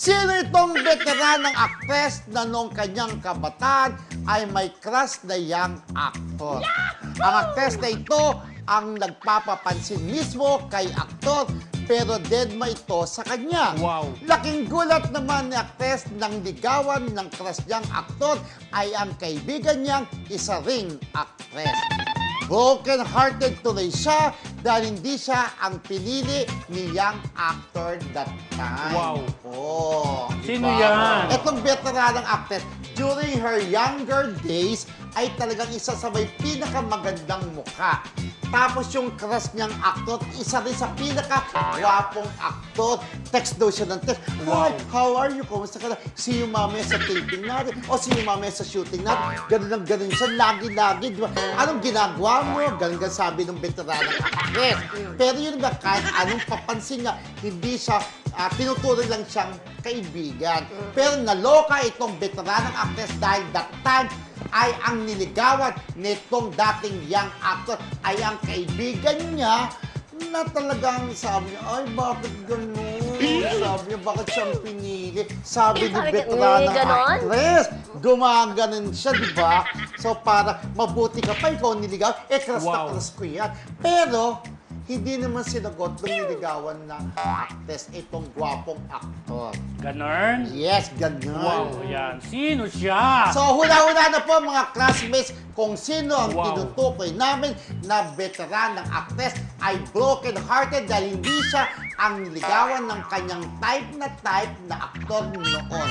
Sino itong veteranang aktres na noong kanyang kabataan ay may crush na young actor? Ang aktres na ito ang nagpapapansin mismo kay aktor pero deadma ito sa kanya. Wow. Laking gulat naman ni aktres ng ligawan ng crush niyang aktor ay ang kaibigan niyang isa ring aktres. Broken-hearted tuloy siya dahil hindi siya ang pinili ni young actor that time. Wow. Oh, Sino yan? Itong veteranang actress, during her younger days, ay talagang isa sa may pinakamagandang mukha. Tapos yung crush niyang actor, isa rin sa pinaka-gwapong actor. Text daw siya ng text. Hi, how are you? Kumusta ka na? See you mamaya sa taping natin. O see you mamaya sa shooting natin. Ganun lang ganun siya. Lagi-lagi. Di ba? Anong ginagawa mo? Ganun ganun sabi ng veteranang actress. Pero yun ba, kahit anong papansin niya, hindi siya uh, tinutuloy lang siyang kaibigan. Pero naloka itong veteranang actress dahil that time ay ang niligawan nitong dating young actor ay ang kaibigan niya na talagang sabi niya, ay bakit ganun? Sabi niya, bakit siyang pinili? Sabi ni veteranang eh, actress. Gumaganon siya, di ba? So para mabuti ka pa, ikaw niligaw, eh crush na Wow. crush ko yan. Pero, hindi naman sinagot ng niligawan ng actress itong gwapong aktor. Ganon? Yes, ganun. Wow, yan. Sino siya? So, hula-hula na po mga classmates kung sino ang Wow. tinutukoy namin na veteran ng actress ay broken-hearted dahil hindi siya ang ligawan ng kanyang type na type na aktor noon.